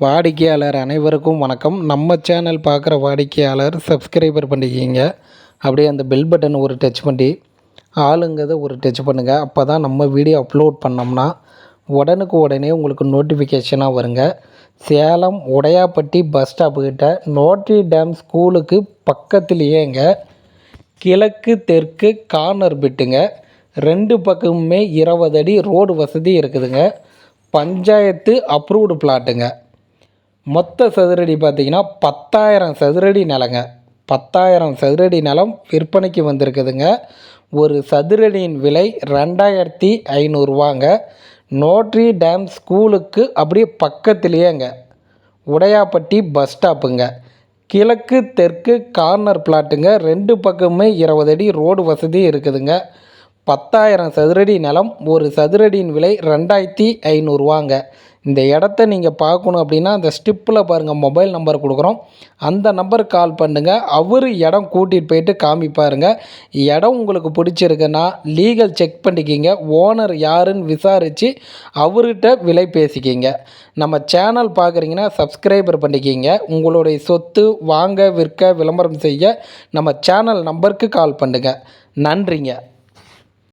வாடிக்கையாளர் அனைவருக்கும் வணக்கம். நம்ம சேனல் பார்க்குற வாடிக்கையாளர் சப்ஸ்கிரைபர் பண்ணிக்கிங்க. அப்படியே அந்த பெல் பட்டன் ஒரு டச் பண்ணி ஆளுங்கிறத ஒரு டச் பண்ணுங்கள் அப்போ தான் நம்ம வீடியோ அப்லோட் பண்ணோம்னா உடனுக்கு உடனே உங்களுக்கு நோட்டிஃபிகேஷனாக வருங்க. சேலம் உடையாப்பட்டி பஸ் ஸ்டாப்புக்கிட்ட நோட்ரி டேம் ஸ்கூலுக்கு பக்கத்துலேயேங்க கிழக்கு தெற்கு கார்னர் பிட்டுங்க ரெண்டு பக்கமுமே இருபது அடி ரோடு வசதி இருக்குதுங்க. பஞ்சாயத்து அப்ரூவ்டு பிளாட்டுங்க மொத்த சதுரடி பார்த்தீங்கன்னா பத்தாயிரம் சதுரடி நிலங்க. பத்தாயிரம் சதுரடி நிலம் விற்பனைக்கு வந்திருக்குதுங்க. ஒரு சதுரடியின் விலை ரெண்டாயிரத்தி ஐநூறுரூவாங்க நோட்ரி டேம் ஸ்கூலுக்கு அப்படியே பக்கத்துலேயேங்க. உடையாப்பட்டி பஸ் ஸ்டாப்புங்க. கிழக்கு தெற்கு கார்னர் பிளாட்டுங்க. ரெண்டு பக்கமுமே இருபது அடி ரோடு வசதி இருக்குதுங்க. பத்தாயிரம் சதுரடி நிலம் ஒரு சதுரடியின் விலை ரெண்டாயிரத்தி ஐநூறுரூவாங்க இந்த இடத்த நீங்கள் பார்க்கணும் அப்படின்னா அந்த ஸ்டிப்பில் பாருங்கள் மொபைல் நம்பர் கொடுக்குறோம். அந்த நம்பருக்கு கால் பண்ணுங்கள் அவர் இடம் கூட்டிகிட்டு போயிட்டு காமிப்பாருங்க இடம் உங்களுக்கு பிடிச்சிருக்குன்னா லீகல் செக் பண்ணிக்கிங்க. ஓனர் யாருன்னு விசாரித்து அவர்கிட்ட விலை பேசிக்கிங்க. நம்ம சேனல் பார்க்குறீங்கன்னா சப்ஸ்கிரைபர் பண்ணிக்கிங்க. உங்களுடைய சொத்து வாங்க விற்க விளம்பரம் செய்ய நம்ம சேனல் நம்பருக்கு கால் பண்ணுங்கள் நன்றிங்க.